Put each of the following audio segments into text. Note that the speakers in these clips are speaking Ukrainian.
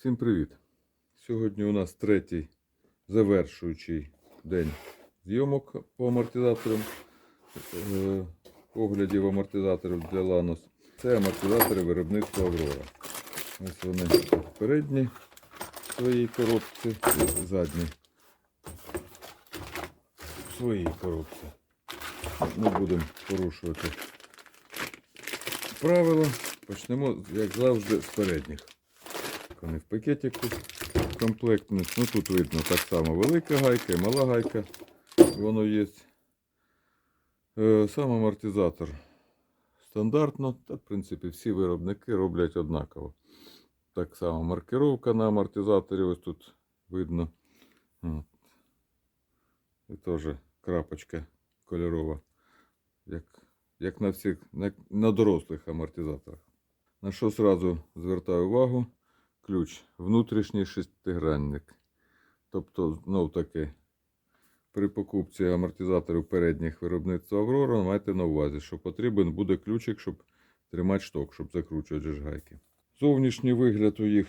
Всім привіт! Сьогодні у нас третій завершуючий день зйомок по амортизаторам, е, оглядів амортизаторів для Lanos. Це амортизатори виробництва Аврора. Ось вони передні в своїй коробці і задні в своїй коробці. Не будемо порушувати правила. Почнемо, як завжди, з передніх. Вони в пакетику комплектні. Ну тут видно так само велика гайка і мала гайка. Воно є. Е, Сам амортизатор стандартно, та в принципі всі виробники роблять однаково. Так само маркировка на амортизаторі, ось тут видно. От. І теж крапочка кольорова, як, як на всіх, на, на дорослих амортизаторах. На що зразу звертаю увагу? Ключ внутрішній шестигранник. Тобто, знов таки, при покупці амортизаторів передніх виробництва Аврора майте на увазі, що потрібен буде ключик, щоб тримати шток, щоб закручувати гайки. Зовнішній вигляд у їх,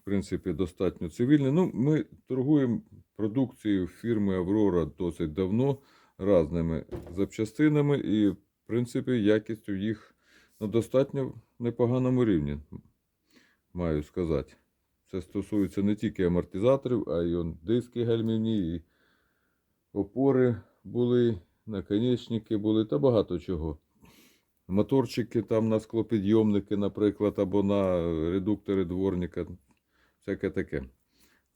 в принципі, достатньо цивільний. Ну, ми торгуємо продукцією фірми Аврора досить давно разними запчастинами, і, в принципі, якістю їх на достатньо непоганому рівні маю сказати. Це стосується не тільки амортизаторів, а й он диски гальмівні, і опори були, наконечники були та багато чого. Моторчики там на склопідйомники, наприклад, або на редуктори дворника, всяке таке.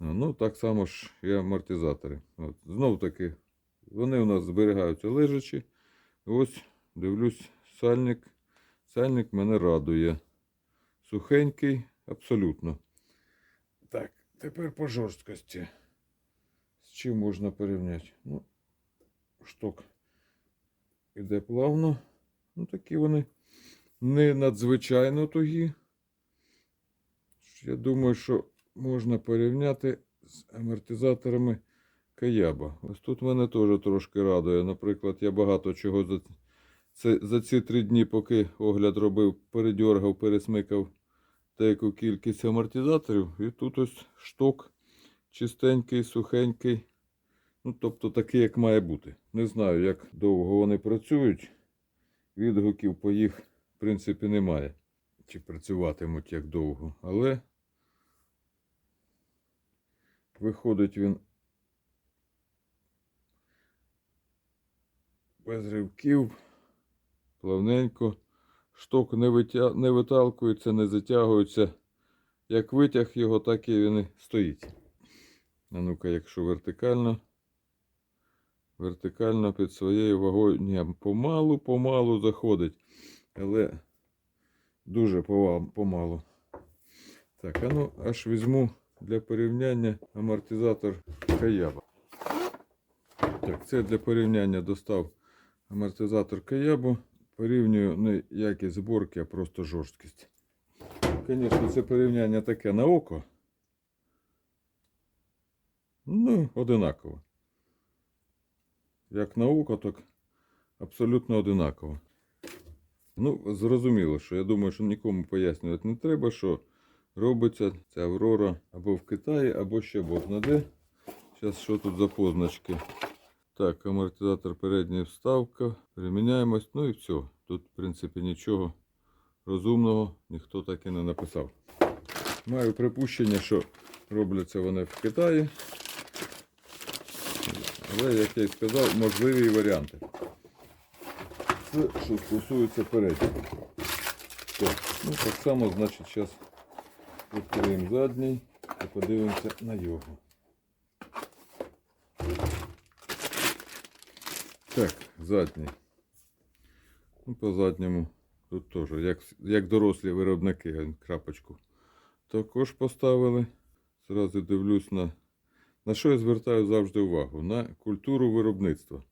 Ну, так само ж і амортизатори. От. Знов таки, вони у нас зберігаються лежачі. Ось, дивлюсь, сальник. Сальник мене радує. Сухенький, абсолютно. Так, тепер по жорсткості. З чим можна порівняти? Ну, шток іде плавно. Ну, такі вони не надзвичайно тугі. Я думаю, що можна порівняти з амортизаторами Каяба. Ось тут мене теж трошки радує. Наприклад, я багато чого за, це, за ці три дні, поки огляд робив, передьоргав, пересмикав деяку кількість амортизаторів. І тут ось шток чистенький, сухенький. Ну, тобто такий, як має бути. Не знаю, як довго вони працюють. Відгуків по їх, в принципі, немає. Чи працюватимуть як довго. Але виходить він без ривків, плавненько. Шток не, витя... не виталкується, не затягується. Як витяг його, так і він і стоїть. А ну-ка, якщо вертикально. Вертикально під своєю вагою. Ні, помалу, помалу заходить. Але дуже помалу. Так, а ну аж візьму для порівняння амортизатор Каяба. Так, це для порівняння достав амортизатор Каябу. Порівнюю не якість зборки, а просто жорсткість. Звісно, це порівняння таке на око. Ну, одинаково. Як на око, так абсолютно одинаково. Ну, зрозуміло, що я думаю, що нікому пояснювати не треба, що робиться ця Аврора або в Китаї, або ще Бог знаде. Зараз що тут за позначки? Так, амортизатор передня вставка. Приміняємось. Ну і все. Тут, в принципі, нічого розумного ніхто так і не написав. Маю припущення, що робляться вони в Китаї. Але, як я і сказав, можливі варіанти. Це що стосується переднього. Ну так само, значить, зараз відкриємо задній і подивимося на його. Так, задній. Ну, по задньому тут теж, як, як дорослі виробники, крапочку. Також поставили. Зразу дивлюсь на. На що я звертаю завжди увагу? На культуру виробництва.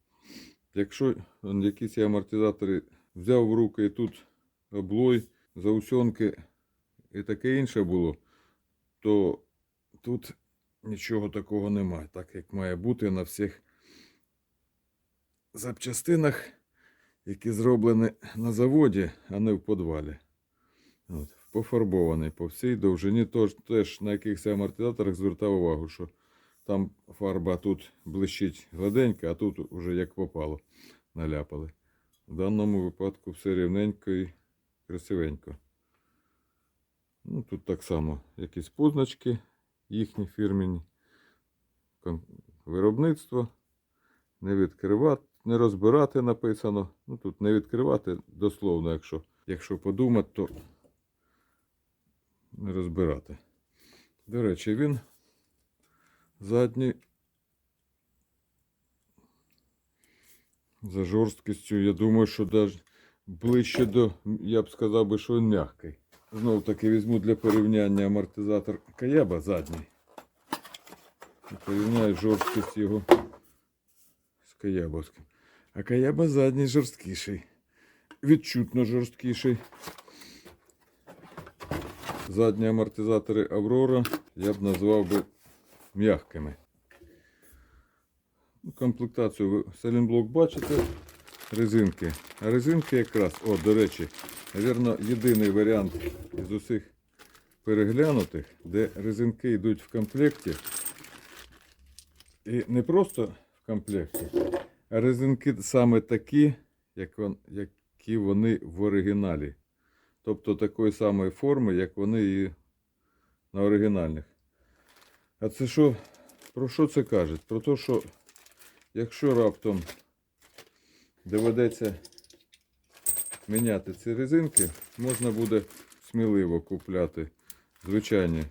Якщо якісь амортизатори взяв в руки і тут облой, заусьонки і таке інше було, то тут нічого такого немає, так як має бути на всіх запчастинах, які зроблені на заводі, а не в підвалі. От. Пофарбований по всій довжині. Тож теж на якихось амортизаторах звертав увагу, що там фарба тут блищить гладенька, а тут уже як попало наляпали. В даному випадку все рівненько і красивенько. Ну, тут так само якісь позначки їхні фірмені. Виробництво. Не відкривати, не розбирати написано. Ну тут не відкривати дословно, якщо, якщо подумати, то не розбирати. До речі, він задній за жорсткістю, я думаю, що навіть ближче до, я б сказав би, що він м'який. Знов таки візьму для порівняння амортизатор Каяба задній. Порівняю жорсткість його з Каябовським. А Каяба задній жорсткіший. Відчутно жорсткіший. Задні амортизатори Аврора я б назвав би м'якими. Ну, Комплектацію ви селінблок бачите. Резинки. А резинки якраз, о, до речі, Навірно, єдиний варіант із усіх переглянутих, де резинки йдуть в комплекті. І не просто в комплекті, резинки саме такі, як вон, які вони в оригіналі. Тобто такої самої форми, як вони і на оригінальних. А це що? Про що це каже? Про те, що якщо раптом доведеться міняти ці резинки, можна буде сміливо купляти звичайні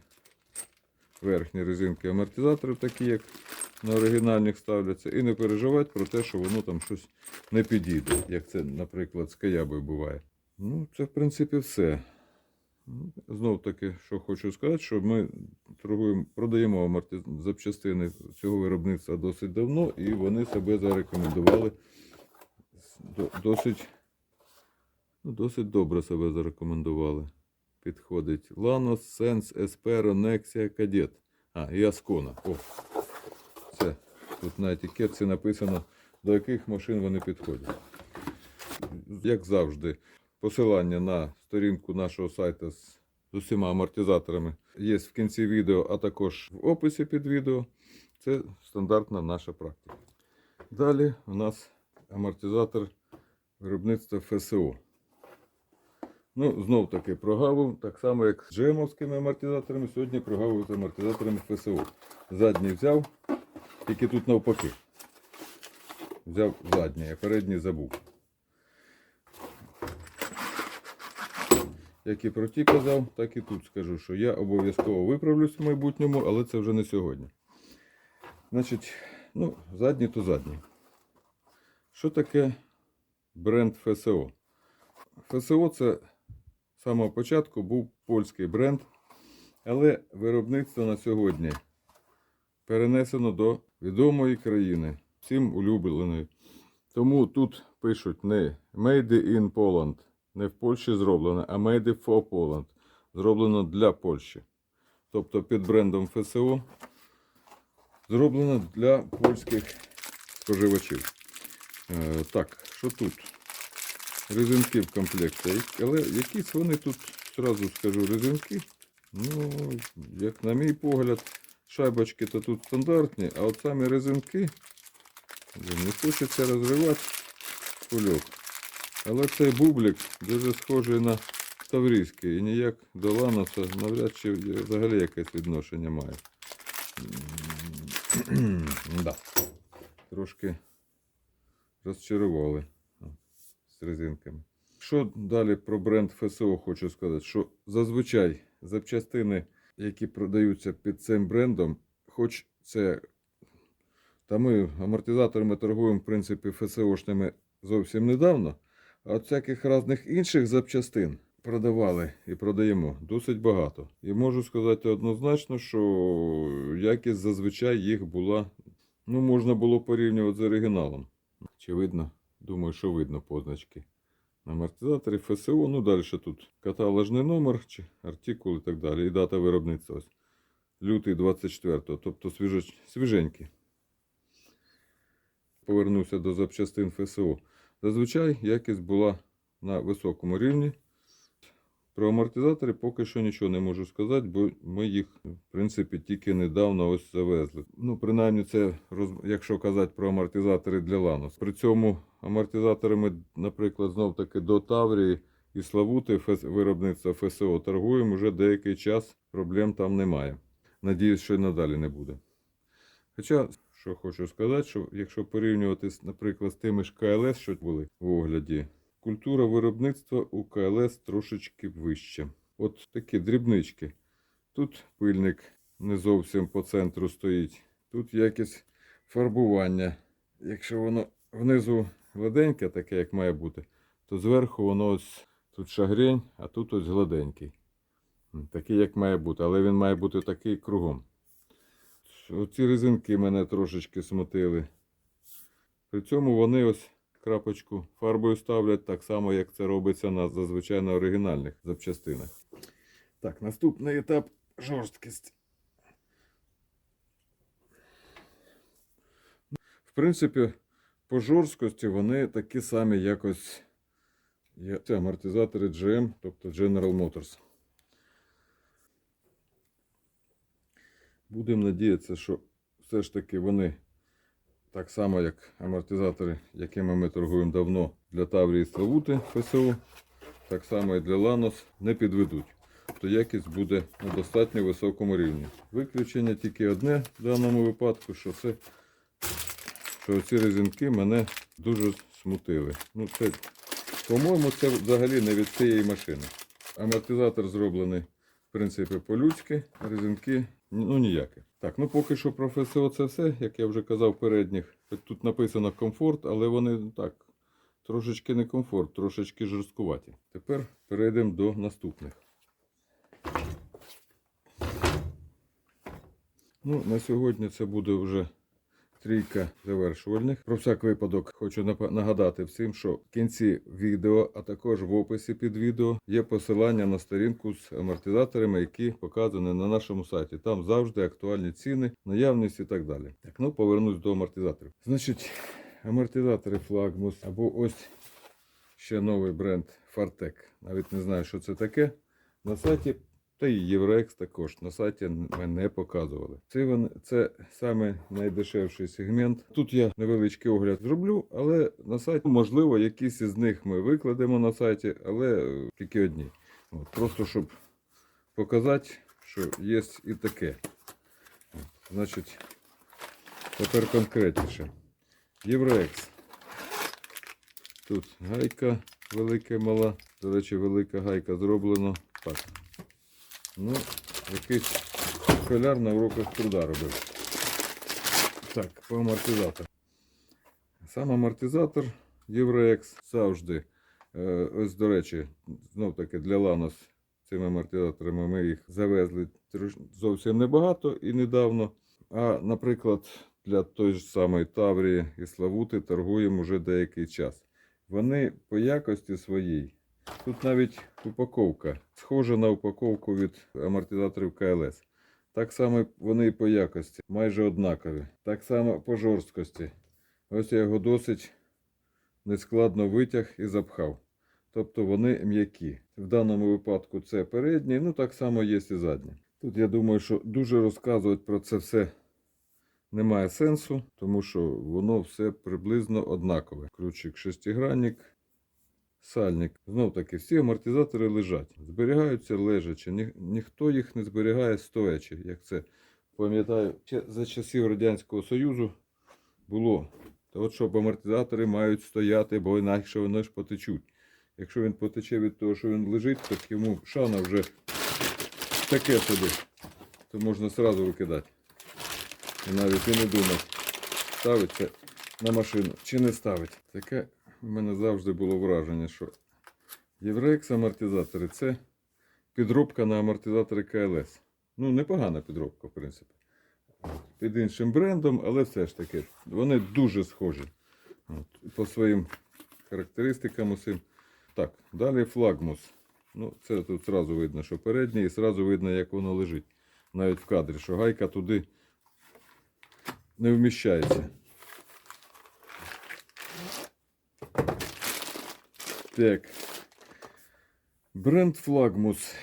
верхні резинки амортизаторів, такі як на оригінальних ставляться, і не переживати про те, що воно там щось не підійде, як це, наприклад, з каябою буває. Ну, це в принципі все. Ну, Знов таки, що хочу сказати, що ми торгуємо, продаємо запчастини цього виробництва досить давно, і вони себе зарекомендували досить Ну, досить добре себе зарекомендували. Підходить Lanos, Sense, Espero, Nexia, Cadet. А, і Ascona. О. Тут на етикетці написано, до яких машин вони підходять. Як завжди, посилання на сторінку нашого сайту з, усіма амортизаторами є в кінці відео, а також в описі під відео. Це стандартна наша практика. Далі у нас амортизатор виробництва ФСО. Ну, знов таки прогавив, так само як з джемовськими амортизаторами, сьогодні прогавив з амортизаторами ФСО. Задній взяв, тільки тут навпаки. Взяв задній, а передній забув. Як і про ті казав, так і тут скажу, що я обов'язково виправлюсь в майбутньому, але це вже не сьогодні. Значить, ну, задній то задній. Що таке бренд ФСО? ФСО це з самого початку був польський бренд, але виробництво на сьогодні перенесено до відомої країни, всім улюбленої. Тому тут пишуть не Made in Poland, не в Польщі зроблено, а Made for Poland. Зроблено для Польщі. Тобто під брендом ФСО зроблено для польських споживачів. Е, так, що тут? резинки в комплекті. Але якісь вони тут, зразу скажу, резинки. Ну, як на мій погляд, шайбочки то тут стандартні, а от самі резинки, не хочеться розривати кульок. Але цей бублик дуже схожий на таврійський і ніяк до ланоса навряд чи взагалі якесь відношення має. Да. Трошки розчарували з резинками. Що далі про бренд ФСО хочу сказати, що зазвичай запчастини, які продаються під цим брендом, хоч це. Та ми амортизаторами торгуємо, в принципі, ФСОшними зовсім недавно, а от всяких різних інших запчастин продавали і продаємо досить багато. І можу сказати однозначно, що якість зазвичай їх була, ну, можна було порівнювати з оригіналом. Чи видно? Думаю, що видно позначки. На амортизаторі ФСО, ну далі тут каталожний номер, чи артикул і так далі. І дата виробництва. ось. Лютий 24-го, тобто свіженькі. Повернувся до запчастин ФСО. Зазвичай якість була на високому рівні. Про амортизатори поки що нічого не можу сказати, бо ми їх, в принципі, тільки недавно ось завезли. Ну, принаймні, це якщо казати про амортизатори для Ланос. При цьому амортизатори ми, наприклад, знов таки до Таврії і Славути виробництва ФСО торгуємо вже деякий час, проблем там немає. Надіюсь, що й надалі не буде. Хоча, що хочу сказати, що якщо порівнювати, наприклад, з тими ж КЛС, що були в огляді, культура виробництва у КЛС трошечки вища. От такі дрібнички. Тут пильник не зовсім по центру стоїть. Тут якесь фарбування. Якщо воно внизу гладеньке, таке, як має бути, то зверху воно ось тут шагрень, а тут ось гладенький. Такий, як має бути, але він має бути такий кругом. Оці резинки мене трошечки смутили. При цьому вони ось крапочку фарбою ставлять так само, як це робиться на зазвичай на оригінальних запчастинах. Так, наступний етап жорсткість. В принципі, по жорсткості вони такі самі якось. Є це амортизатори GM, тобто General Motors. Будемо надіятися, що все ж таки вони так само, як амортизатори, якими ми торгуємо давно для Таврії Славути ФСУ, так само і для Ланос не підведуть. То якість буде на достатньо високому рівні. Виключення тільки одне в даному випадку, що це що ці резинки мене дуже смутили. Ну, це, по-моєму, це взагалі не від цієї машини. Амортизатор зроблений, в принципі, по-людськи, резинки ну ніякі. Так, ну поки що про ФСО це все, як я вже казав передніх. Тут написано комфорт, але вони так, трошечки не комфорт, трошечки жорсткуваті. Тепер перейдемо до наступних. Ну, на сьогодні це буде вже трійка завершувальних. Про всяк випадок хочу нагадати всім, що в кінці відео, а також в описі під відео є посилання на сторінку з амортизаторами, які показані на нашому сайті. Там завжди актуальні ціни, наявність і так далі. Так, ну повернусь до амортизаторів. Значить, амортизатори Flagmus або ось ще новий бренд Fartec. Навіть не знаю, що це таке. На сайті та і Євроекс також на сайті ми не показували. Це, це саме найдешевший сегмент. Тут я невеличкий огляд зроблю, але на сайті, можливо, якісь із них ми викладемо на сайті, але е, тільки одні. От, просто щоб показати, що є і таке. Значить, тепер конкретніше. Євроекс. Тут гайка велика мала. До речі, велика гайка зроблена так. Ну, якийсь школяр на уроках труда робив. Так, по амортизатору. Сам амортизатор Євроекс завжди. Е, ось, до речі, знов таки для Ланос цими амортизаторами ми їх завезли зовсім небагато і недавно. А, наприклад, для той ж самої Таврії і Славути торгуємо вже деякий час. Вони по якості своїй Тут навіть упаковка схожа на упаковку від амортизаторів КЛС. Так само вони по якості, майже однакові. Так само по жорсткості. Ось я його досить нескладно витяг і запхав. Тобто вони м'які. В даному випадку це передні, ну так само є і задні. Тут я думаю, що дуже розказувати про це все немає сенсу, тому що воно все приблизно однакове. Ключик шестигранник, сальник. Знов таки, всі амортизатори лежать. Зберігаються лежачи. Ні, ніхто їх не зберігає стоячи, як це пам'ятаю, за часів Радянського Союзу було. Та от щоб амортизатори мають стояти, бо інакше вони ж потечуть. Якщо він потече від того, що він лежить, то йому шана вже таке собі. То можна одразу викидати. І навіть і не думати, ставить це на машину чи не ставить. Таке в мене завжди було враження, що Єврекс амортизатори це підробка на амортизатори КЛС. Ну, непогана підробка, в принципі. Під іншим брендом, але все ж таки, вони дуже схожі. От, по своїм характеристикам усім. Так, далі флагмус. Ну, це тут зразу видно, що передній, і зразу видно, як воно лежить. Навіть в кадрі, що гайка туди не вміщається. Так. Бренд Флагмус.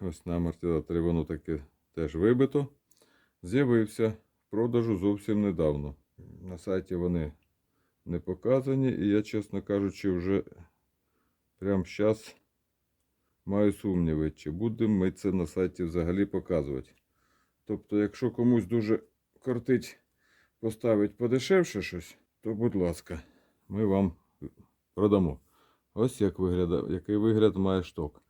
Ось на амортизаторі воно таке теж вибито. З'явився в продажу зовсім недавно. На сайті вони не показані, і я, чесно кажучи, вже прямо зараз маю сумніви, чи будемо ми це на сайті взагалі показувати. Тобто, якщо комусь дуже кортить поставити подешевше щось, то будь ласка, ми вам продамо. Ось як виглядає, який вигляд має шток.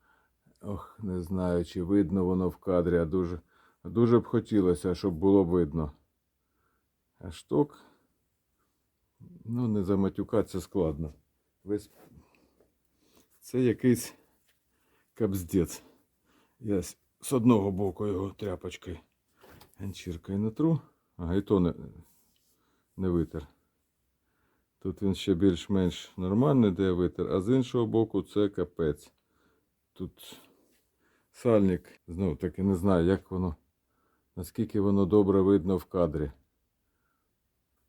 Ох, не знаю, чи видно воно в кадрі, а дуже, дуже б хотілося, щоб було видно. А шток, ну, не заматюкатися складно. Весь... Це якийсь капздець. Я з з одного боку його тряпочкою ганчіркою натру. Ага, і то не, не витер. Тут він ще більш-менш нормальний, де витер, а з іншого боку це капець. Тут сальник, знову таки не знаю, як воно, наскільки воно добре видно в кадрі.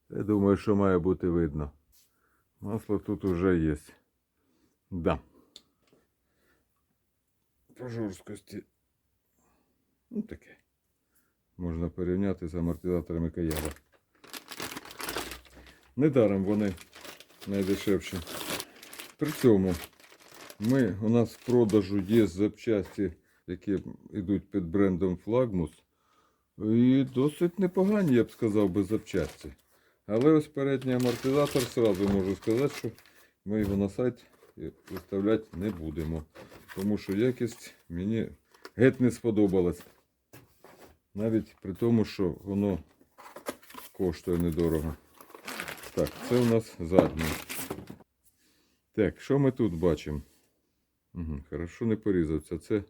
Я думаю, що має бути видно. Масло тут уже є. Да. По жорсткості. Ну таке. Можна порівняти з амортизаторами Каяба. Недаром вони найдешевші. При цьому ми, у нас в продажу є запчасті, які йдуть під брендом Flagmus. І досить непогані, я б сказав, би запчасті. Але ось передній амортизатор, сразу можу сказати, що ми його на сайт виставляти не будемо. Тому що якість мені геть не сподобалась. Навіть при тому, що воно коштує недорого. Так, це у нас задній. Так, що ми тут бачимо? Угу, хорошо не порізався. Це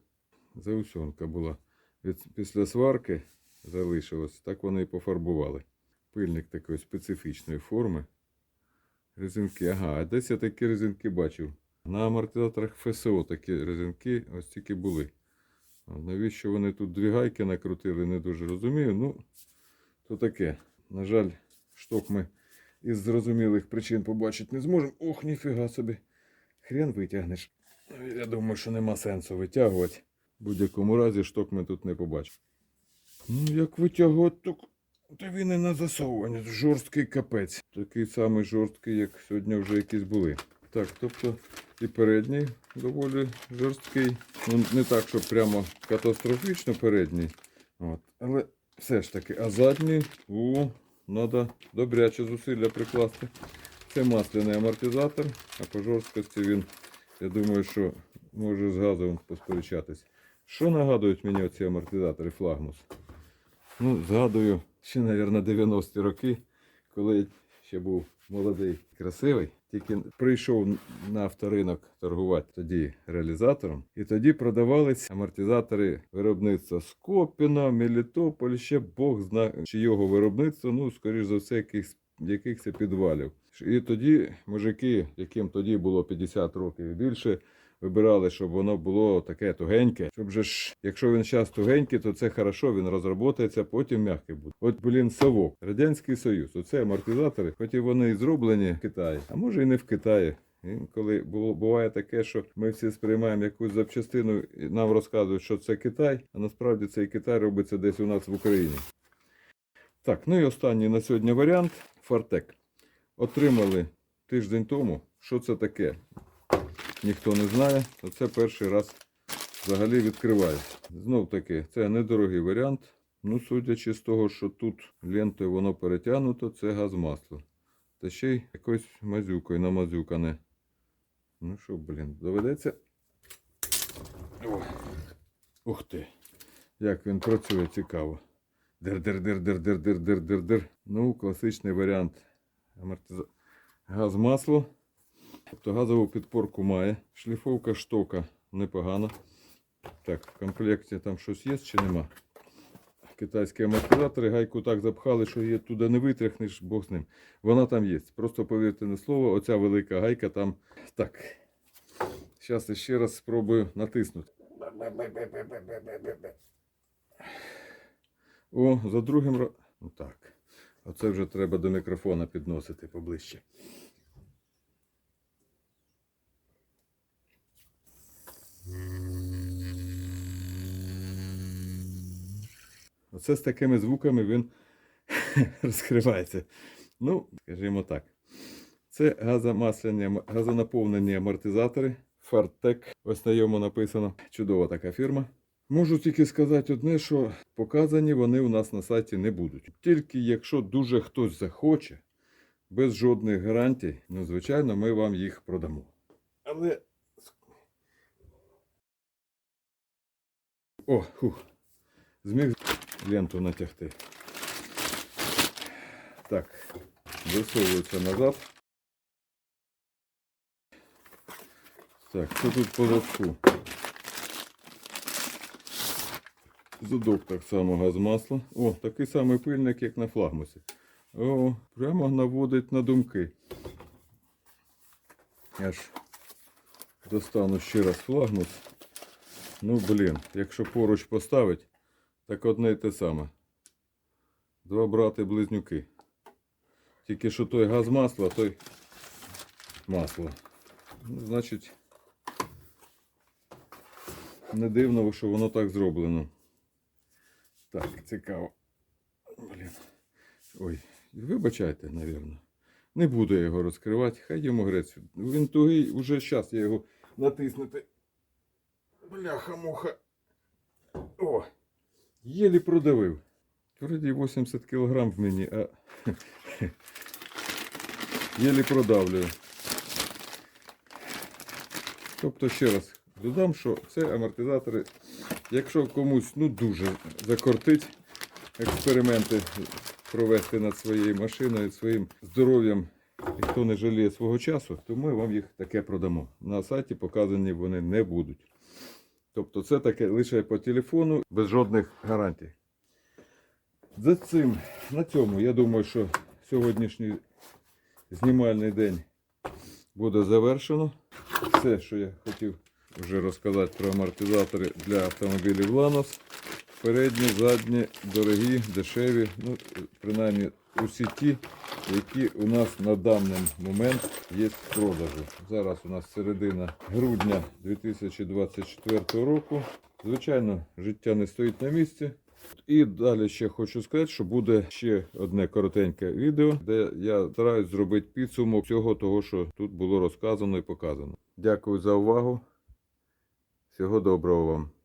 заусьонка була. Після сварки залишилось, так вони і пофарбували. Пильник такої специфічної форми. Резинки. Ага, а десь я такі резинки бачив. На амортизаторах ФСО такі резинки ось тільки були. Навіщо вони тут дві гайки накрутили, не дуже розумію. Ну, то таке. На жаль, шток ми із зрозумілих причин побачити не зможемо. Ох, ніфіга собі. Хрен витягнеш. Я думаю, що нема сенсу витягувати. В будь-якому разі шток ми тут не побачимо. Ну, як витягувати, то, то він і на засовування. Жорсткий капець. Такий самий жорсткий, як сьогодні вже якісь були. Так, тобто і передній доволі жорсткий. Ну, не так, що прямо катастрофічно передній. От. Але все ж таки, а задній, о, треба добряче зусилля прикласти. Це масляний амортизатор, а по жорсткості він, я думаю, що може з газовим посперечатись. Що нагадують мені оці амортизатори флагмус? Ну, згадую, ще, мабуть, 90-ті роки, коли ще був молодий, красивий, тільки прийшов на авторинок торгувати тоді реалізатором, і тоді продавались амортизатори виробництва Скопіна, Мелітополь, ще Бог знає чийого виробництво, ну, скоріш за все, якихось, якихось підвалів. І тоді мужики, яким тоді було 50 років і більше, вибирали, щоб воно було таке тугеньке. Щоб же ж, якщо він зараз тугенький, то це хорошо, він розроботається, потім м'який буде. От, блін, совок, Радянський Союз. Оце амортизатори, хоч і вони і зроблені в Китаї, а може і не в Китаї. Інколи буває таке, що ми всі сприймаємо якусь запчастину, і нам розказують, що це Китай, а насправді цей Китай робиться десь у нас в Україні. Так, ну і останній на сьогодні варіант Фартек. Отримали тиждень тому. Що це таке? Ніхто не знає. Оце перший раз взагалі відкриваю. Знов таки, це недорогий варіант. Ну, судячи з того, що тут лентою воно перетягнуто, це газ масло. Та ще й якоюсь мазюкою намазюкане. Ну що, блін, доведеться. О, ух ти. Як він працює цікаво. Дир-дир-дир-дир-дир-дир-дир-дир. Ну, класичний варіант амортиза... газ масло. Тобто газову підпорку має. Шліфовка штока непогана. Так, в комплекті там щось є чи нема. Китайські амортизатори гайку так запхали, що її туди не витряхнеш, Бог з ним. Вона там є. Просто повірте на слово, оця велика гайка там. Так. Зараз ще раз спробую натиснути. О, за другим ра- Ну так. Оце вже треба до мікрофона підносити поближче. Оце з такими звуками він розкривається. Ну, скажімо так. Це газонаповнені амортизатори. Фартек. Ось на йому написано. Чудова така фірма. Можу тільки сказати одне, що показані вони у нас на сайті не будуть. Тільки якщо дуже хтось захоче, без жодних гарантій, ну, звичайно, ми вам їх продамо. Але. О, хух. Зміг ленту натягти. Так, висовується назад. Так, що тут по задку? Задок так само газ масла. О, такий самий пильник, як на флагмусі. О, прямо наводить на думки. Я ж достану ще раз флагмус. Ну, блін, якщо поруч поставить, так одне й те саме. Два брати-близнюки. Тільки що той газ масла, той масло. Ну, значить, не дивно, що воно так зроблено. Так, цікаво. Блін. Ой, вибачайте, напевно. Не буду я його розкривати, хай йому грець. Він тугий, уже зараз я його натиснути. Бляха-муха. Єлі продавив. Вроді 80 кг в мені, а єлі продавлюю. Тобто ще раз додам, що це амортизатори. Якщо комусь ну дуже закортить експерименти провести над своєю машиною, своїм здоров'ям, і хто не жаліє свого часу, то ми вам їх таке продамо. На сайті показані вони не будуть. Тобто це таке лише по телефону, без жодних гарантій. За цим, на цьому, я думаю, що сьогоднішній знімальний день буде завершено. Все, що я хотів вже розказати про амортизатори для автомобілів Lanos. Передні, задні, дорогі, дешеві, ну, принаймні усі ті, які у нас на даний момент є в продажу. Зараз у нас середина грудня 2024 року. Звичайно, життя не стоїть на місці. І далі ще хочу сказати, що буде ще одне коротеньке відео, де я стараюсь зробити підсумок всього того, що тут було розказано і показано. Дякую за увагу. Всього доброго вам.